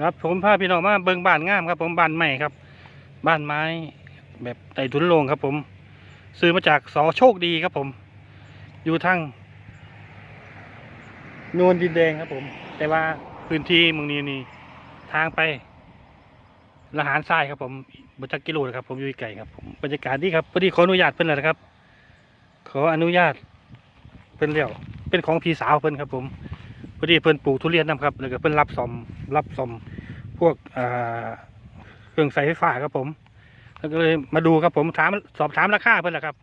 ครับผมพาพี่น้องมาเบิ่งบ้านงามครับ ผมบ้านใหม่ครับ บ้านไม้แบบไต่ทุนโลงครับ ผม ซื้อมาจากสอโชคดีครับผม อยู่ทางนวลดินแดงครับผม แต่ว่าพื้นที่เมืองนี้นี่ทางไปละหารทรายครับผมบจักกิโลนะครับ ผมอยู่ไกลครับผมบรรยากาศดีครับพอดีขออนุญาตเพิ่นแล้วนะครับ ขออนุญาตเพิ่นแล้วเป็นของพี่สาวเพิ่นครับ ผม พอดีเพิ่นปลูกทุเรียนนํครับแล้วก็เพิ่นรับซ่อมรับซ่อมพวกเครื่องใส่ไฟฟ้าครับผม แล้วก็เลยมาดูครับผมถามสอบถามราคาเพิ่นแหละครับ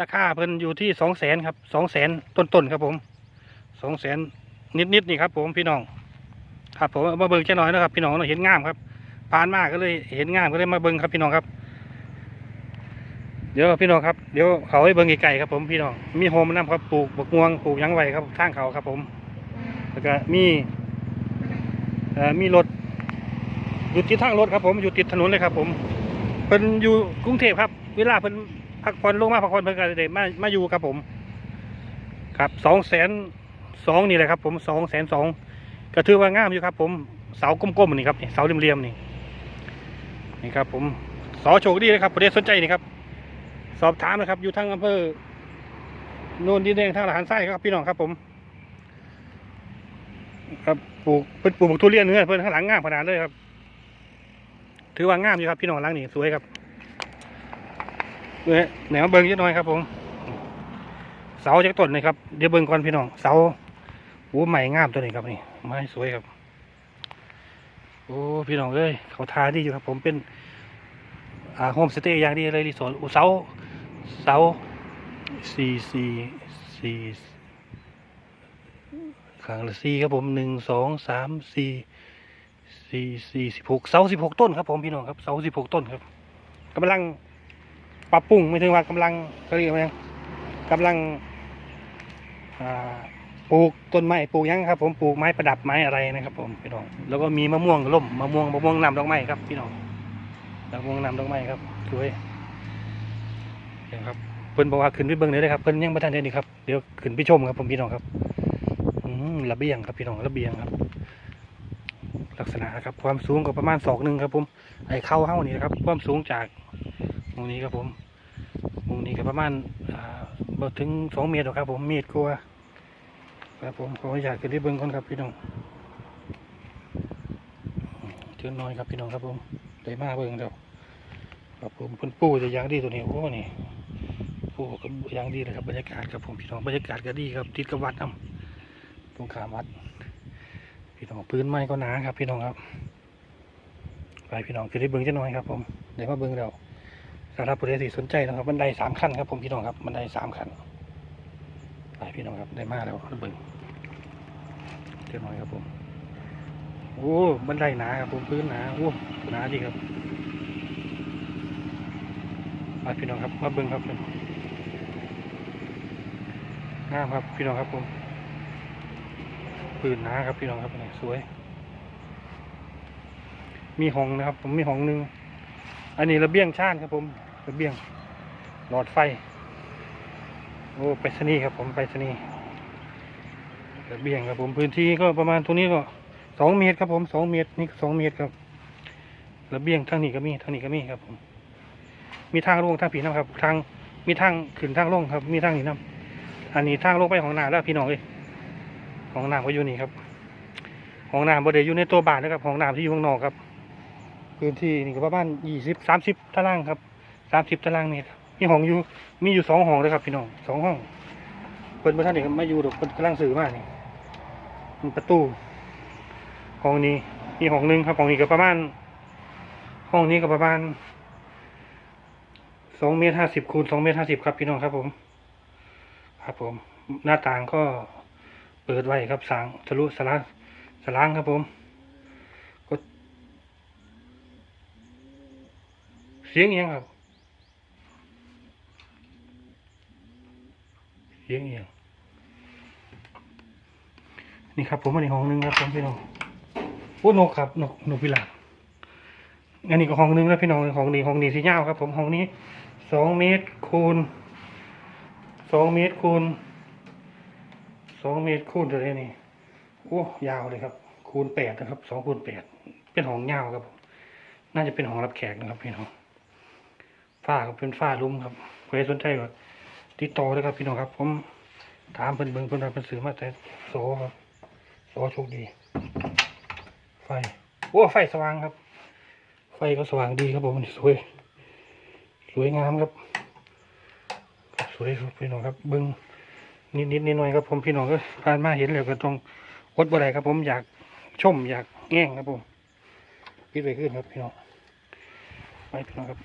ราคาเพิ่นอยู่ที่สองแสนครับสองแสนต้นๆครับผมสองแสนนิดๆนี่ครับ ผมพี่น้อง ครับผมมาเบิ่งแค่น้อยนะครับ พี่น้องเราเห็นงามครับผ่านมากก็เลยเห็นงามก็เลยมาเบิ่งครับพี่น้องครับ เดี๋ยวพี่น้องครับเดี๋ยวเขาให้เบิ่งไกลๆครับผมพี่น้องมีโฮมน้ำครับปลูกบกม่วงปลูกยังไวครับทางเขาครับผม แล้วก็มีมีรถอยู่ติดทางรถครับผมอยู่ติดถนนเลยครับ ผมเพิ่นอยู่กรุงเทพครับ เวลาเพิ่นพักผ่อนลงมาพักผ่อนเพิ่นก็ได้มามาอยู่ครับผม ครับสองแสนสองนี่แหละครับ ผมสองแสนสองก็ถือว่างามอยู่ครับ ผมเสากลมๆนี่ครับนี่เสาเหลี่ยมๆนี่นี่ครับ ผมสอโชคดีเลยครับประเด็นสนใจนี่ครับ สอบถามนะครับ อยู่ทางอำเภอโนนดินแดงทางหลานไส้ครับพี่น้องครับผม ครับปลูกเพิ่นปลูกทุเรียนเนื้อเพิ่นข้างหลังงามขนาดเลยครับ ถือว่างามอยู่ครับพี่น้องหลังนี่สวยครับเนี่ยแหนวเบิ้งนิดหน่อยครับ ผม เสาจากต้นนะครับเดี๋ยวเบิ้งก่อนพี่น้องเสาโอ้ใหม่งามตัวนี้ครับนี่ไม้สวยครับ โอ้พี่น้องเอ้ยเขาทาดีอยู่ครับ ผมเป็นอ่าโฮมสเตย์อย่างดีเลยรีสอร์ทโอ้เสาเสาสี่สี่สี่ ข้างละสี่ครับผมหนึ่งสองสามสี่สี่สี่สิบหกเสาสิบหกต้นครับผมพี่น้องครับเสาสิบหกต้นครับกำลังปรับปรุงไม่ถึงว่ากำลังเขาเรียกว่ายังกำลังปลูกต้นไม้ปลูกยังครับ ผมปลูกไม้ประดับไม้อะไรนะครับ ผมพี่น้องแล้วก็มีมะม่วงล่มมะม่วงมะม่วงน้ำดอกไม้ครับ พี่น้องดอกม่วงน้ำดอกไม้ครับสวยเห็นครับเพิ่นบอกว่าขึ้นไปเบิ่งเลยครับเพิ่นยังไม่ทันได้นี่ครับเดี๋ยวขึ้นไปชมครับผมพี่น้องครับ ระเบียงครับพี่น้องระเบียงครับ ลักษณะนะครับ ความสูงก็ประมาณศอกหนึ่งครับผมไอ้เข้าเฮ้านี่นะครับ ความสูงจากตรงนี้ครับผมตรงนี้ก็ประมาณอ่าบ่ถึงสองเมตรหรอกครับผมเมตรกว่าครับผมขออนุญาตขึ้นไปเบิ่งก่อนครับพี่น้องเชิญน้อยครับพี่น้องครับผมได้มาเบิ่งแล้วครับผมพิ่นปูจะยางดีตัวนี้โอ้นี่ปูก็ยางดีเลยครับบรรยากาศครับผมพี่น้องบรรยากาศก็ดีครับติดกับวัดน้ำ ตรงขามวัด พี่น้องพื้นไม้ก็หนาครับ พี่น้องครับไปพี่น้องคือได้เบิ่งจะน้อยครับผมได้มาเบิ่งแล้วสำหรับผู้ใดที่สนใจนะครับบันไดสามขั้นครับผมพี่น้องครับบันไดสามขั้นไปพี่น้องครับได้มากแล้วเบิ่งเจะน้อยครับผมโอ้บันไดหนาครับผมพื้นหนาโอ้หนาดีครับมาพี่น้องครับมาเบิ้งครับงามครับพี่น้องครับผม พื้นนาครับพี่น้องครับนี่สวย มีห้องนะครับ ผมมีห้องหนึ่งอันนี้ระเบียงชานครับผมระเบียงหลอดไฟ โอ้ไปสนีครับ ผมไปสนีระเบียงครับผมพื้นที่ก็ประมาณตรงนี้ก็สองเมตรครับผมสองเมตรนี่สองเมตรครับระเบียงทางนี้ก็มีทางนี้ก็มีครับผม มีทางลงทางผีน้ำครับ ทางมีทางขึ้นทางลงครับ มีทางนี้น้ำอันนี้ทางลงไปของน้ำแล้วพี่น้องเอ้ย ของน้ำก็อยู่นี่ครับของน้ำบริเวอยู่ในตัวบ้านนะครับของน้ำที่อยู่ข้างนอกครับ พื้นที่นี่ก็ประมาณยี่สิบสามสิบตารางครับสามสิบตารางเมตรมีห้องอยู่มีอยู่สองห้องเลยครับพี่น้องสองห้องเปิดมาท่านนี่ก็มาอยู่ดอกเพิ่นกำลังสื่อมากนี่มีประตูห้องนี้มีห้องหนึ่งครับห้องนี้ก็ประมาณ ห้องนี้ก็ประมาณสองเมตรห้าสิบคูณสองเมตรห้าสิบครับพี่น้องครับผม ครับผม หน้าต่างก็ เปิดไว้ครับสางทะลุสลางสลางครับผมก็เสียงเอียงครับ เสียงเอียงนี่ครับผมอันนี้ห้องหนึงครับผมพี่น้องโอ้นกครับนกนกพิราบอันนี้ก็ห้องหนึงแล้วพี่น้องห้องนี้ห้องนี้ที่ยาครับ ผมห้องนี้สองเมตรคูณสองเมตรคูณ สองเมตรคูณเท่าไรนี่โอ้ยาวเลยครับ คูณแปดนะครับสองคูณแปดเป็นห้องยาวครับ น่าจะเป็นห้องรับแขกนะครับพี่น้องฝ้าก็เป็นฝ้าลุ้มครับใครสนใจก็ติดต่อเลยครับพี่น้องครับ ผมถามเพิ่นเบิ่งเพิ่นว่าเพิ่นซื้อมาแต่โสครับโสโชคดี ไฟโอ้ไฟสว่างครับ ไฟก็สว่างดีครับผมสวย สวยงามครับ สวยครับพี่น้องครับเบิ้ง นิดนิดนิดหน่อยครับผมพี่น้องก็ผ่านมาเห็นแล้วก็ต้องอดบ่ได้ครับ ผมอยากชมอยากแง่งครับผมปิดไปขึ้นครับพี่น้องไปพี่น้องครับ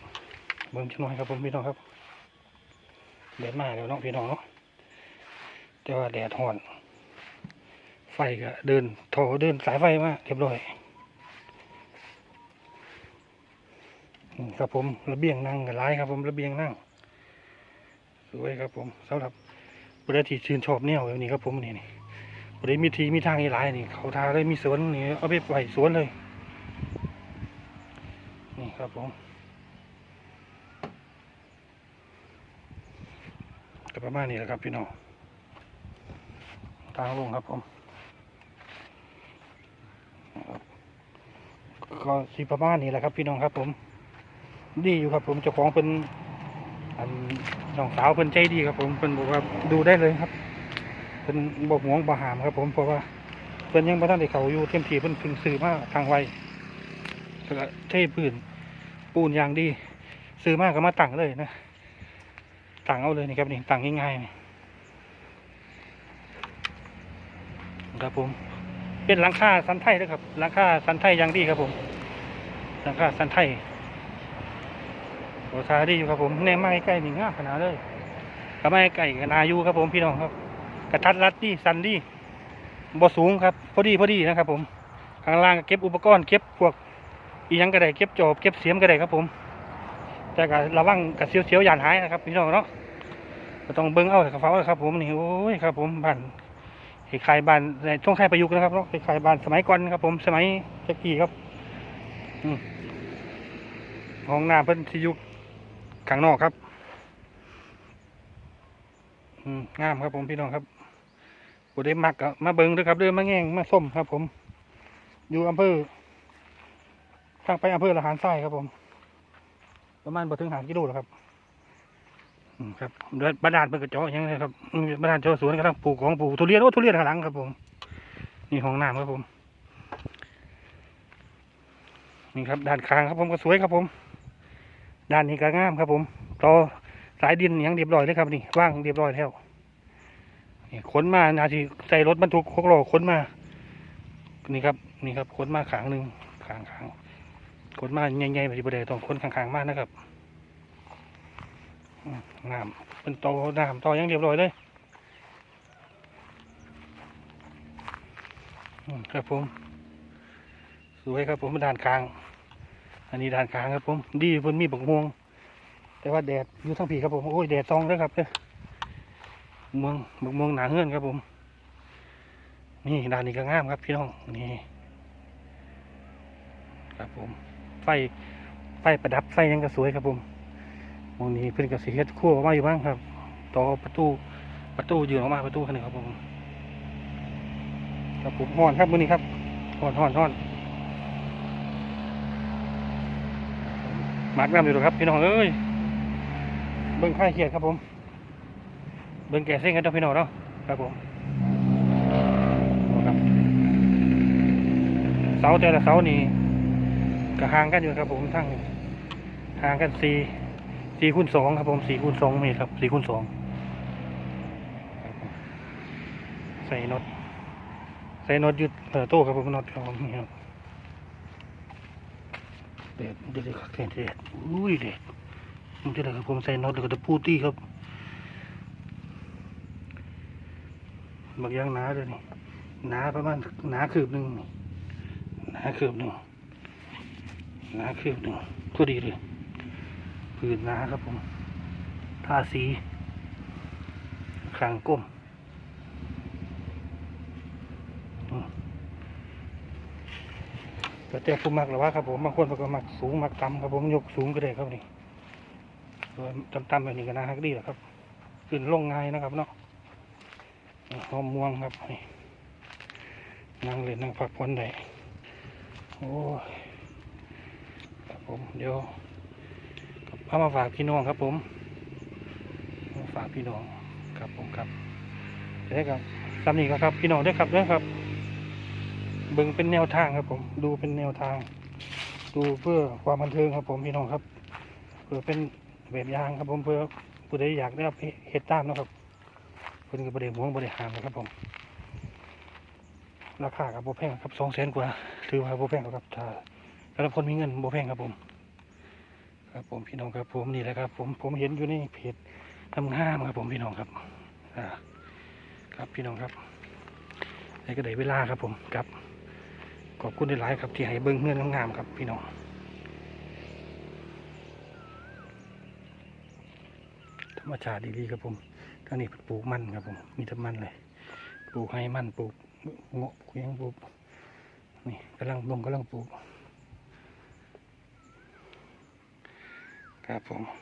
เบิ้งจังหน่อยครับผมพี่น้องครับแดดมาแล้วเนาะพี่น้องเนาะแต่ว่าแดดห่อน ไฟก็เดินโถเดินสายไฟมาเรียบร้อยครับผมระเบียงนั่งกับร้ายครับผมระเบียงนั่งสวยครับผมสำหรับ บริษัทที่ชื่นชอบแนวแบบนี้ครับผมนี่นี่บริษัทมีทีมีทางหลายนี่ เขาทาเลยมีสวนนี่เอาไปปล่อยสวนเลย นี่ครับผมก็ประมาณนี้แหละครับพี่น้องทางลงครับผมก็สิประมาณนี้แหละครับพี่น้องครับผม ดีอยู่ครับผมเจ้าของเป็นอัน น้องสาวเพิ่นใจดีครับผมเพิ่นบอกว่าดูได้เลยครับเพิ่นบอกหวงบ่หามครับ ผมเพราะว่าเพิ่นยังบ่ทันได้เขาอยู่เต็มที่เพิ่นเพิ่งซื้อมาทางไวแล้วเทพื้นปูนอย่างดี ซื้อมากก็มาตั้งเลยนะตั้งเอาเลยนี่ครับนี่ตั้งง่ายๆนะครับผม เป็นหลังคาสันไทยนะครับหลังคาสันไทยอย่างดีครับผมหลังคาสันไทย โอซาดีอยู่ครับผมแน่ไม้ใกล้นี่ง่าขนาดเลยกับไม้ไก่กับนายูครับผมพี่น้องครับ กระทัดรัดดีสันดีบ่สูงครับ พอดีพอดีนะครับ ผมข้างล่างเก็บอุปกรณ์เก็บพวกอียังก็ไดเก็บจอบเก็บเสียมก็ไดครับผม แต่ก็ระวังกับเสียวๆยวยานหายนะครับพี่น้องเนาะก็ต้องเบิ้งเอาแต่กระเป๋าครับ ผมนี่โอ้ยครับ ผมบ้านคล้ายๆบ้านในช่วงไทยประยุกต์นะครับเนาะคล้ายๆบ้านสมัยก่อนครับ ผมสมัยเจ๊กี้ครับอืมห้องน้ำเพิ่นที่อยุค ข้างนอกครับอืมงามครับผมพี่น้องครับบุได้มักอะมาเบิงด้วยครับเด้วยมาแง่งมาส้มครับ ผม อยู่อำเภอทางไปอำเภอละหารทรายครับผม ประมาณบ่ถึงหากิโลแล้วครับอืมครับเดี๋ยบาดาลเป็นกระจาะยังไงครับอืมบาดาลเจาสวนกำลังปลูกของปลูกทุเรียนโอ้ทุเรียนข้างหลังครับผม นี่ห้องน้ำครับผม นี่ครับด้านข้างครับผมก็สวยครับผม ด้านนี้ก็งามครับ ผมต่อสายดินอย่างเรียบร้อยเลยครับนี่ว่างเรียบร้อยแล้วนี่ขนมานาทีใส่รถบรรทุกหกล้อขนมา นี่ครับ นี่ครับขนมาขางหนึ่งขางขางขนมาใหญ่ๆแบบที่บไดต้องขนขางๆมากนะครับอืมน้ำเป็นโตน้ำต่อย่างเรียบร้อยเลยครับผม สวยครับผมด้านข้าง อันนี้ด้านข้างครับผม ดีเพิ่นมีบักม่วง แต่ว่าแดดอยู่ทั้งผีครับผมโอ้ยแดดซองเด้อครับเด้อม่วงบักม่วงหนาเฮือนครับผม นี่ด้านนี้ก็งามครับพี่น้องนี่ครับผม ไฟไฟประดับไฟยังก็สวยครับผมมองนี้เพิ่อนก็สิเฮ็ดครัวออกมาอยู่บ้างครับ ต่อประตูประตูยืนออกมาประตูคันนี้ครับผมครับผมฮ้อนครับมือนี้ครับฮ้อนฮ้อนฮ้อน หมักน้ำอยู่หรอครับพี่น้องเอ้ยเบิ้งค่ายเขียดครับผม เบิ้งแก่เส้นกันเจ้าพี่น้องเนาะครับผมครับเสาแต่ละเสานี่ก็ห่างกันอยู่ครับผมทั้งห่างกันสี่สี่คูณสองครับผมสี่คูณสองเมตรครับสี่คูณสองใส่น็อตใส่น็อตยึดเอ่อโต้ครับผมน็อตครับผมนี่ครับ เด็ดเด็ดครับเด็ดเด็ดอุ้ยเด็ดมันจะได้ครับผมใส่น็อตแล้วก็ตะปูตี้ครับบางย่างหนาเลยนี่หนาประมาณหนาคืบหนึ่งนี่หนาคืบหนึ่งหนาคืบหนึ่งพอดีเลยผืนหนาครับผมทาสีขางก้มอืม แต่แต่ผู้มักหรือว่าครับผมบางคนก็มักสูงมักต่ำครับผมยกสูงก็ได้ครับนี่ส่วต่ำๆแบบนี้ก็น่าฮักดีแหละครับขึ้นลงง่ายนะครับเนาะหอมม่วงครับนี่นั่งเล่นนั่งพักผ่อนได้โอ้ยครับผมเดี๋ยวเอามาฝากพี่น้องครับผมมาฝากพี่น้องครับผมครับเดี๋ยวครับสำนีก็ครับพี่น้องด้ครับด้ครับ เบิ่งเป็นแนวทางครับผม ดูเป็นแนวทาง ดูเพื่อความบันเทิงครับผมพี่น้องครับเพื่อเป็นแบบอย่างครับผมเพื่อผู้ใดอยากได้เหตุตามนาะครับเพื่อนก็บริหวงบริหารนะครับผมราคากับโบแพงครับสองแสนกว่า ถือว่าโบแพงครับถ้าแต่ละคนมีเงินโบแพงครับผม ครับผมพี่น้องครับผมนี่แหละครับ ผมผมเห็นอยู่ในเพจทำห้ามครับผมพี่น้องครับอ่าครับพี่น้องครับในก็ได้เวลาครับผมครับ ขอบคุณหลายครับที่ให้เบิ้งเงื่อนงามๆครับพี่น้องธรรมชาติดีๆครับผมทางนี้ปลูกมันครับผม มีแต่มันเลยปลูกให้มันปลูกเงาะปลูกยังปลูกนี่กำลังลงกำลังปลูกครับผม